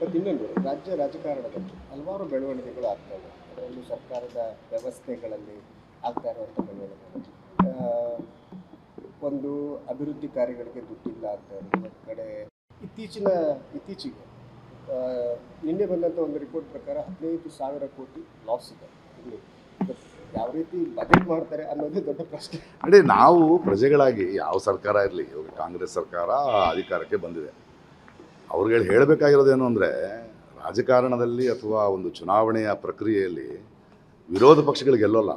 ಮತ್ತು ಇನ್ನೊಂದು, ರಾಜ್ಯ ರಾಜಕಾರಣದಲ್ಲಿ ಹಲವಾರು ಬೆಳವಣಿಗೆಗಳು ಆಗ್ತವೆ ಅದರಲ್ಲೂ ಸರ್ಕಾರದ ವ್ಯವಸ್ಥೆಗಳಲ್ಲಿ ಆಗ್ತಾ ಇರುವಂಥ ಬೆಳವಣಿಗೆಗಳು. ಒಂದು ಅಭಿವೃದ್ಧಿ ಕಾರ್ಯಗಳಿಗೆ ದುಡ್ಡಿಲ್ಲ ಅಂತ ಒಂದು ಕಡೆ ಇತ್ತೀಚಿನ, ಇತ್ತೀಚೆಗೆ ನಿನ್ನೆ ಬಂದಂಥ ಒಂದು ರಿಪೋರ್ಟ್ ಪ್ರಕಾರ ಹದಿನೈದು ಸಾವಿರ ಕೋಟಿ ಲಾಸ್ ಇದೆ. ಯಾವ ರೀತಿ ಬಜೆಟ್ ಮಾಡ್ತಾರೆ ಅನ್ನೋದೇ ದೊಡ್ಡ ಪ್ರಶ್ನೆ. ನೋಡಿ ನಾವು ಪ್ರಜೆಗಳಾಗಿ ಯಾವ ಸರ್ಕಾರ ಇರಲಿ, ಇವಾಗ ಕಾಂಗ್ರೆಸ್ ಸರ್ಕಾರ ಅಧಿಕಾರಕ್ಕೆ ಬಂದಿದೆ. ಅವ್ರಿಗೆ ಹೇಳಬೇಕಾಗಿರೋದೇನು ಅಂದರೆ, ರಾಜಕಾರಣದಲ್ಲಿ ಅಥವಾ ಒಂದು ಚುನಾವಣೆಯ ಪ್ರಕ್ರಿಯೆಯಲ್ಲಿ ವಿರೋಧ ಪಕ್ಷಗಳಿಗೆ ಗೆಲ್ಲೋಲ್ಲ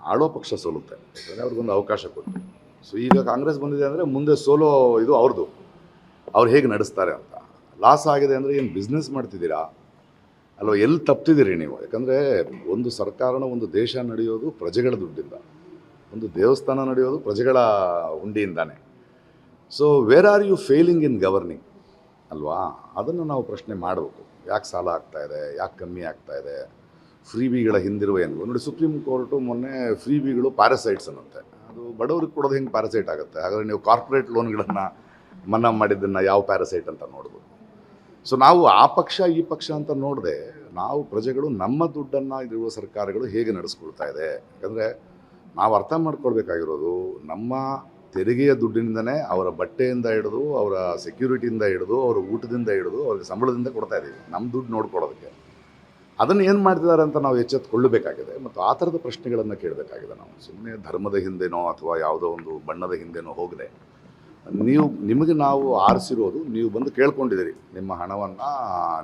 ಆಳೋ ಪಕ್ಷ ಸೋಲುತ್ತೆ. ಯಾಕಂದರೆ ಅವ್ರಿಗೊಂದು ಅವಕಾಶ ಕೊಟ್ಟು ಸೊ ಈಗ ಕಾಂಗ್ರೆಸ್ ಬಂದಿದೆ ಅಂದರೆ ಮುಂದೆ ಸೋಲೋ ಇದು ಅವ್ರದ್ದು ಅವ್ರು ಹೇಗೆ ನಡೆಸ್ತಾರೆ ಅಂತ. ಲಾಸ್ ಆಗಿದೆ ಅಂದರೆ ಏನು ಬಿಸ್ನೆಸ್ ಮಾಡ್ತಿದ್ದೀರಾ? ಅಲ್ವಾ, ಎಲ್ಲಿ ತಪ್ತಿದ್ದೀರಿ ನೀವು? ಯಾಕಂದರೆ ಒಂದು ಸರ್ಕಾರನ ಒಂದು ದೇಶ ನಡೆಯೋದು ಪ್ರಜೆಗಳ ದುಡ್ಡಿಂದ. ಒಂದು ದೇವಸ್ಥಾನ ನಡೆಯೋದು ಪ್ರಜೆಗಳ ಹುಂಡಿಯಿಂದಾನೆ so where are you failing in governing ಅಲ್ವಾ? ಅದನ್ನು ನಾವು ಪ್ರಶ್ನೆ ಮಾಡಬೇಕು. ಯಾಕೆ ಸಾಲ ಆಗ್ತಾ ಇದೆ? ಯಾಕೆ ಕಮ್ಮಿ ಆಗ್ತಾ ಇದೆ? ಫ್ರೀ ಬಿಗಳ ಹಿಂದಿರುವ ಏನು ನೋಡಿ, ಸುಪ್ರೀಂ ಕೋರ್ಟು ಮೊನ್ನೆ ಫ್ರೀ ಬಿಗಳು ಪ್ಯಾರಸೈಟ್ಸ್ ಅನ್ನುತ್ತೆ ಅದು ಬಡವ್ರಿಗೆ ಕೊಡೋದು ಹೆಂಗೆ ಪ್ಯಾರಸೈಟ್ ಆಗುತ್ತೆ? ಹಾಗಾದ್ರೆ ನೀವು ಕಾರ್ಪೊರೇಟ್ ಲೋನ್ಗಳನ್ನು ಮನ್ನಾ ಮಾಡಿದ್ದನ್ನು ಯಾವ ಪ್ಯಾರಸೈಟ್ ಅಂತ ನೋಡ್ಬೋದು. ಸೊ ನಾವು ಆ ಪಕ್ಷ, ಈ ಪಕ್ಷ ಅಂತ ನೋಡದೆ ನಾವು ಪ್ರಜೆಗಳು ನಮ್ಮ ದುಡ್ಡನ್ನು ಇರುವ ಸರ್ಕಾರಗಳು ಹೇಗೆ ನಡೆಸ್ಕೊಳ್ತಾ ಇದೆ? ಯಾಕಂದರೆ ನಾವು ಅರ್ಥ ಮಾಡ್ಕೊಳ್ಬೇಕಾಗಿರೋದು ನಮ್ಮ ತೆರಿಗೆಯ ದುಡ್ಡಿನಿಂದನೇ ಅವರ ಬಟ್ಟೆಯಿಂದ ಹಿಡಿದು, ಅವರ ಸೆಕ್ಯೂರಿಟಿಯಿಂದ ಹಿಡಿದು, ಅವರ ಊಟದಿಂದ ಹಿಡಿದು ಅವ್ರಿಗೆ ಸಂಬಳದಿಂದ ಕೊಡ್ತಾ ಇದ್ದೀವಿ. ನಮ್ಮ ದುಡ್ಡು ನೋಡ್ಕೊಡೋದಕ್ಕೆ ಅದನ್ನು ಏನು ಮಾಡ್ತಿದ್ದಾರೆ ಅಂತ ನಾವು ಎಚ್ಚೆತ್ತುಕೊಳ್ಳಬೇಕಾಗಿದೆ ಮತ್ತು ಆ ಥರದ ಪ್ರಶ್ನೆಗಳನ್ನು ಕೇಳಬೇಕಾಗಿದೆ ನಾವು. ಸುಮ್ಮನೆ ಧರ್ಮದ ಹಿಂದೆನೋ ಅಥವಾ ಯಾವುದೋ ಒಂದು ಬಣ್ಣದ ಹಿಂದೆನೋ ಹೋಗದೆ, ನೀವು, ನಿಮಗೆ ನಾವು ಆರಿಸಿರೋದು ನೀವು ಬಂದು ಕೇಳ್ಕೊಂಡಿದ್ದೀರಿ. ನಿಮ್ಮ ಹಣವನ್ನು,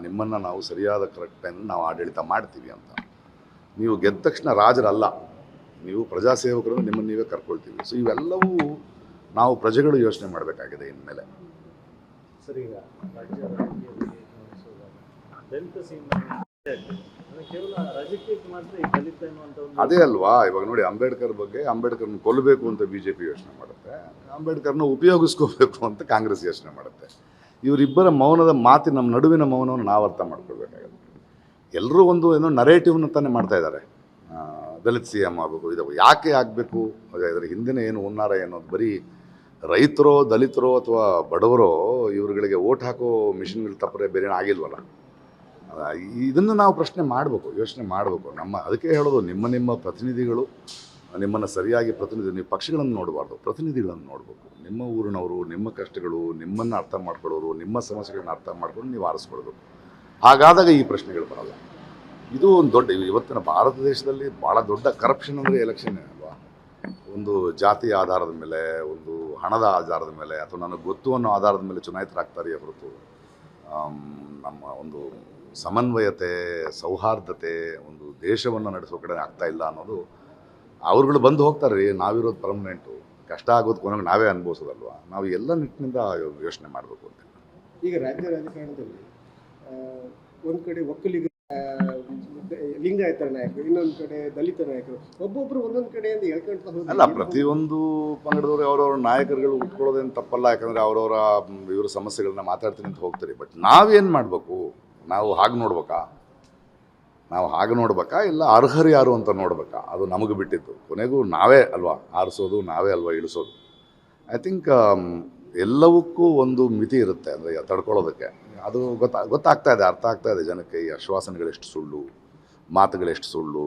ನಿಮ್ಮನ್ನು ನಾವು ಸರಿಯಾದ ಕರೆಕ್ಟ್ ಟೈಮಲ್ಲಿ ನಾವು ಆಡಳಿತ ಮಾಡ್ತೀವಿ ಅಂತ. ನೀವು ಗೆದ್ದ ತಕ್ಷಣ ರಾಜರಲ್ಲ. ನೀವು ಪ್ರಜಾಸೇವಕರನ್ನು ನಿಮ್ಮನ್ನು ನೀವೇ ಕರ್ಕೊಳ್ತೀವಿ. ಸೊ ಇವೆಲ್ಲವೂ ನಾವು ಪ್ರಜೆಗಳು ಯೋಚನೆ ಮಾಡಬೇಕಾಗಿದೆ ಇನ್ಮೇಲೆ. ಅಂದ್ರೆ ಅದೇ ಅಲ್ವಾ ಇವಾಗ ನೋಡಿ ಅಂಬೇಡ್ಕರ್ ಬಗ್ಗೆ ಅಂಬೇಡ್ಕರ್ನ ಕೊಲ್ಲಬೇಕು ಅಂತ ಬಿ ಜೆ ಪಿ ಯೋಚನೆ ಮಾಡುತ್ತೆ. ಅಂಬೇಡ್ಕರ್ನ ಉಪಯೋಗಿಸ್ಕೋಬೇಕು ಅಂತ ಕಾಂಗ್ರೆಸ್ ಯೋಚನೆ ಮಾಡುತ್ತೆ. ಇವರಿಬ್ಬರ ಮೌನದ ಮಾತಿ ನಮ್ಮ ನಡುವಿನ ಮೌನವನ್ನು ನಾವು ಅರ್ಥ ಮಾಡ್ಕೊಳ್ಬೇಕಾಗುತ್ತೆ. ಎಲ್ಲರೂ ಒಂದು ಏನೋ ನರೇಟಿವ್ನ ತಾನೇ ಮಾಡ್ತಾ ಇದ್ದಾರೆ. ದಲಿತ್ ಸಿ ಎಂ ಆಗಬೇಕು ಇದು ಯಾಕೆ ಆಗಬೇಕು? ಇದರ ಹಿಂದಿನ ಏನು ಹುನ್ನಾರ ಏನೋದು ಬರೀ ರೈತರೋ, ದಲಿತರೋ ಅಥವಾ ಬಡವರೋ ಇವ್ರುಗಳಿಗೆ ಓಟ್ ಹಾಕೋ ಮಿಷಿನ್ಗಳು ತಪ್ಪರೆ ಬೇರೆ ಆಗಿಲ್ವಲ್ಲ? ಇದನ್ನು ನಾವು ಪ್ರಶ್ನೆ ಮಾಡಬೇಕು, ಯೋಚನೆ ಮಾಡಬೇಕು. ನಮ್ಮ, ಅದಕ್ಕೆ ಹೇಳೋದು ನಿಮ್ಮ ನಿಮ್ಮ ಪ್ರತಿನಿಧಿಗಳು, ನಿಮ್ಮನ್ನು ಸರಿಯಾಗಿ ಪ್ರತಿನಿಧಿ, ನೀವು ಪಕ್ಷಗಳನ್ನು ನೋಡಬಾರ್ದು, ಪ್ರತಿನಿಧಿಗಳನ್ನು ನೋಡಬೇಕು. ನಿಮ್ಮ ಊರಿನವರು, ನಿಮ್ಮ ಕಷ್ಟಗಳು, ನಿಮ್ಮನ್ನು ಅರ್ಥ ಮಾಡ್ಕೊಳ್ಳೋರು, ನಿಮ್ಮ ಸಮಸ್ಯೆಗಳನ್ನ ಅರ್ಥ ಮಾಡ್ಕೊಂಡು ನೀವು ಆರಿಸ್ಕೊಳ್ಬೇಕು. ಹಾಗಾದಾಗ ಈ ಪ್ರಶ್ನೆಗಳು ಬರಲ್ಲ. ಇದು ಒಂದು ದೊಡ್ಡ, ಇವತ್ತಿನ ಭಾರತ ದೇಶದಲ್ಲಿ ಭಾಳ ದೊಡ್ಡ ಕರಪ್ಷನ್ ಅಂದರೆ ಎಲೆಕ್ಷನ್ ಅಲ್ವಾ? ಒಂದು ಜಾತಿ ಆಧಾರದ ಮೇಲೆ, ಒಂದು ಹಣದ ಆಧಾರದ ಮೇಲೆ ಅಥವಾ ನನಗೆ ಗೊತ್ತು ಅನ್ನೋ ಆಧಾರದ ಮೇಲೆ ಚುನಾಯಿತರಾಗ್ತಾರೆ ಹೊರತು ನಮ್ಮ ಒಂದು ಸಮನ್ವಯತೆ, ಸೌಹಾರ್ದತೆ, ಒಂದು ದೇಶವನ್ನು ನಡೆಸೋ ಕಡೆ ಆಗ್ತಾ ಇಲ್ಲ ಅನ್ನೋದು ಅವ್ರುಗಳು ಬಂದು ಹೋಗ್ತಾರೆ ರೀ ನಾವಿರೋದು ಪರ್ಮನೆಂಟು ಕಷ್ಟ ಆಗೋದು ಕೊನೆಗೆ ನಾವೇ ಅನುಭವಿಸೋದಲ್ವಾ? ನಾವು ಎಲ್ಲ ನಿಟ್ಟಿನಿಂದ ಯೋಚನೆ ಮಾಡಬೇಕು ಅಂತ. ಈಗ ರಾಜ್ಯ ರಾಜಕಾರಣದಲ್ಲಿ ಒಂದು ಕಡೆ ಒಕ್ಕಲಿಗ ಆ, ಲಿಂಗಾಯತರ ನಾಯಕರು ಇನ್ನೊಂದು ಕಡೆ ದಲಿತ ನಾಯಕರು ಒಬ್ಬೊಬ್ರು ಒಂದೊಂದು ಕಡೆಯಿಂದ ಹೇಳ್ಕೊಂತ ಹೋದ್ರೆ ಅಲ್ಲ ಪ್ರತಿಯೊಂದು ಪಂಗಡದವರು ಅವರವ್ರ ನಾಯಕರುಗಳು ಉಟ್ಕೊಳ್ಳೋದೇನು ತಪ್ಪಲ್ಲ ಯಾಕಂದರೆ ಅವರವರ ಇವ್ರ ಸಮಸ್ಯೆಗಳನ್ನ ಮಾತಾಡ್ತೀನಿ ಅಂತ ಹೋಗ್ತಾರೆ. ಬಟ್ ನಾವೇನು ಮಾಡಬೇಕು? ನಾವು ಹಾಗೆ ನೋಡ್ಬೇಕಾ? ನಾವು ಹಾಗೆ ನೋಡ್ಬೇಕಾ? ಇಲ್ಲ ಅರ್ಹರು ಯಾರು ಅಂತ ನೋಡ್ಬೇಕಾ? ಅದು ನಮಗೆ ಬಿಟ್ಟಿದ್ದು. ಕೊನೆಗೂ ನಾವೇ ಅಲ್ವಾ? ಆರಿಸೋದು ನಾವೇ ಅಲ್ವಾ ಇಳಿಸೋದು? ಐ ಥಿಂಕ್ ಎಲ್ಲವಕ್ಕೂ ಒಂದು ಮಿತಿ ಇರುತ್ತೆ ಅಂದರೆ ತಡ್ಕೊಳ್ಳೋದಕ್ಕೆ. ಅದು ಗೊತ್ತಾ ಗೊತ್ತಾಗ್ತಾ ಇದೆ ಅರ್ಥ ಆಗ್ತಾ ಇದೆ ಜನಕ್ಕೆ ಈ ಆಶ್ವಾಸನೆಗಳೆಷ್ಟು ಸುಳ್ಳು. ಮಾತುಗಳೆಷ್ಟು ಸುಳ್ಳು?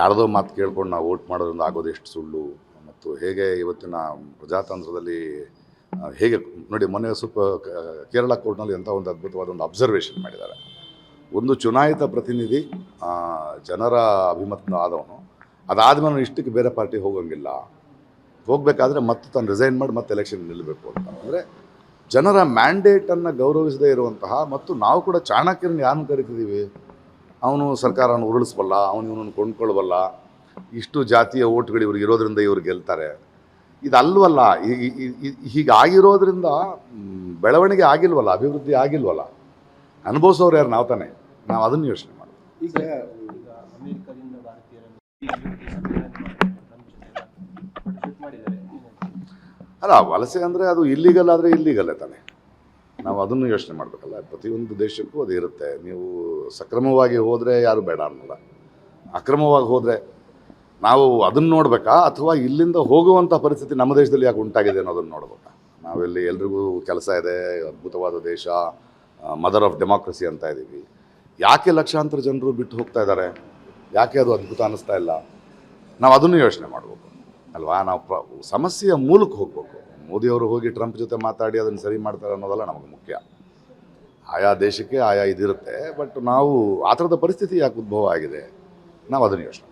ಯಾರದೋ ಮಾತು ಕೇಳ್ಕೊಂಡು ನಾವು ವೋಟ್ ಮಾಡೋದ್ರಿಂದ ಆಗೋದು ಎಷ್ಟು ಸುಳ್ಳು? ಮತ್ತು ಹೇಗೆ ಇವತ್ತಿನ ಪ್ರಜಾತಂತ್ರದಲ್ಲಿ ಹೇಗೆ, ನೋಡಿ, ಮೊನ್ನೆ ಸ್ವಲ್ಪ ಕೇರಳ ಕೋರ್ಟ್ನಲ್ಲಿ ಎಂಥ ಒಂದು ಅದ್ಭುತವಾದ ಒಂದು ಅಬ್ಸರ್ವೇಷನ್ ಮಾಡಿದ್ದಾರೆ. ಒಂದು ಚುನಾಯಿತ ಪ್ರತಿನಿಧಿ ಜನರ ಅಭಿಮತ ಆದವನು ಅದಾದ್ಮೇಲೆ ಇಷ್ಟಕ್ಕೆ ಬೇರೆ ಪಾರ್ಟಿ ಹೋಗೋಂಗಿಲ್ಲ. ಹೋಗಬೇಕಾದ್ರೆ ಮತ್ತೆ ತಾನು ರಿಸೈನ್ ಮಾಡಿ ಮತ್ತೆ ಎಲೆಕ್ಷನ್ ನಿಲ್ಲಬೇಕು ಅಂತ. ಅಂದರೆ ಜನರ ಮ್ಯಾಂಡೇಟನ್ನು ಗೌರವಿಸದೇ ಇರುವಂತಹ, ಮತ್ತು ನಾವು ಕೂಡ ಚಾಣಕ್ಯರನ್ನು ಯಾರನ್ನು ಕರಿತಿದ್ದೀವಿ? ಅವನು ಸರ್ಕಾರವನ್ನು ಉರುಳಿಸ್ಬಲ್ಲ ಅವನು ಇವನನ್ನು ಕೊಂಡ್ಕೊಳ್ಬಲ್ಲ. ಇಷ್ಟು ಜಾತಿಯ ಓಟ್ಗಳು ಇವ್ರಿಗೆ ಇರೋದ್ರಿಂದ ಇವ್ರು ಗೆಲ್ತಾರೆ. ಇದಲ್ವಲ್ಲ ಈ- ಹೀಗೆ ಆಗಿರೋದ್ರಿಂದ ಹೀಗಾಗಿರೋದ್ರಿಂದ ಬೆಳವಣಿಗೆ ಆಗಿಲ್ವಲ್ಲ ಅಭಿವೃದ್ಧಿ ಆಗಿಲ್ವಲ್ಲ. ಅನುಭವಿಸೋರು ಯಾರು? ನಾವು ತಾನೇ. ನಾವು ಅದನ್ನು ಯೋಚನೆ ಮಾಡೋದು. ಈಗ ಅಲ್ಲ ವಲಸೆ ಅಂದರೆ ಅದು ಇಲ್ಲಿಗಲ್ ಆದರೆ ಇಲ್ಲಿಗಲ್ಲೇ ತಾನೆ. ನಾವು ಅದನ್ನು ಯೋಚನೆ ಮಾಡಬೇಕಲ್ಲ. ಪ್ರತಿಯೊಂದು ದೇಶಕ್ಕೂ ಅದು ಇರುತ್ತೆ. ನೀವು ಸಕ್ರಮವಾಗಿ ಹೋದರೆ ಯಾರು ಬೇಡ ಅನ್ನಲ್ಲ. ಅಕ್ರಮವಾಗಿ ಹೋದರೆ ನಾವು ಅದನ್ನು ನೋಡಬೇಕಾ? ಅಥವಾ ಇಲ್ಲಿಂದ ಹೋಗುವಂಥ ಪರಿಸ್ಥಿತಿ ನಮ್ಮ ದೇಶದಲ್ಲಿ ಯಾಕೆ ಉಂಟಾಗಿದೆ ಅನ್ನೋದನ್ನು ನೋಡ್ಬೇಕಾ? ನಾವಿಲ್ಲಿ ಎಲ್ರಿಗೂ ಕೆಲಸ ಇದೆ. ಅದ್ಭುತವಾದ ದೇಶ ಮದರ್ ಆಫ್ ಡೆಮಾಕ್ರಸಿ ಅಂತ ಇದ್ದೀವಿ ಯಾಕೆ ಲಕ್ಷಾಂತರ ಜನರು ಬಿಟ್ಟು ಹೋಗ್ತಾ ಇದ್ದಾರೆ? ಯಾಕೆ ಅದು ಅದ್ಭುತ ಅನ್ನಿಸ್ತಾ ಇಲ್ಲ? ನಾವು ಅದನ್ನು ಯೋಚನೆ ಮಾಡಬೇಕು. ಅಲ್ವಾ? ನಾವು ಪ್ರ, ಸಮಸ್ಯೆಯ ಮೂಲಕ್ಕೆ ಹೋಗಬೇಕು. ಮೋದಿಯವರು ಹೋಗಿ ಟ್ರಂಪ್ ಜೊತೆ ಮಾತಾಡಿ ಅದನ್ನು ಸರಿ ಮಾಡ್ತಾರೆ ಅನ್ನೋದಲ್ಲ ನಮಗೆ ಮುಖ್ಯ ಆಯಾ ದೇಶಕ್ಕೆ ಆಯಾ ಇದಿರುತ್ತೆ, ಬಟ್ ನಾವು ಆ ಥರದ ಪರಿಸ್ಥಿತಿ ಯಾಕೆ ಉದ್ಭವ ಆಗಿದೆ, ನಾವು ಅದನ್ನು ಯೋಚನೆ.